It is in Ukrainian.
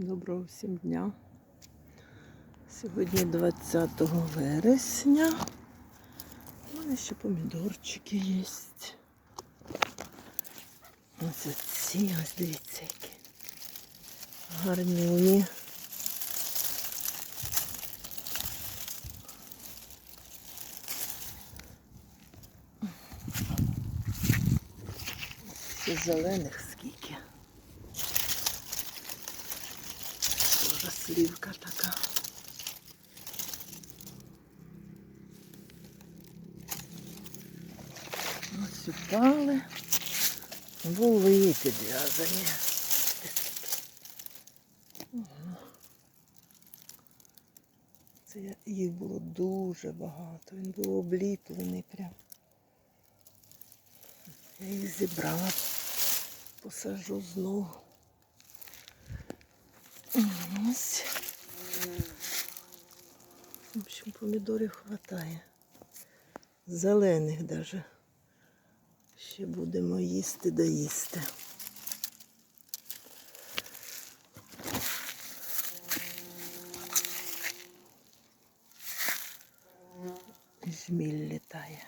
Доброго всім дня. Сьогодні 20 вересня. У мене ще помідорчики є. Ось ці, ось дивіться, які гарні. Зелених скільки. Тоже слівка така. Ось упали. Були підв'язані. Це їх було дуже багато. Він був обліплений прям. Я їх зібрала, посажу знову. Ось. В общем, помідорів хватає. Зелених даже. Ще будемо їсти доїсти. Жміль літає.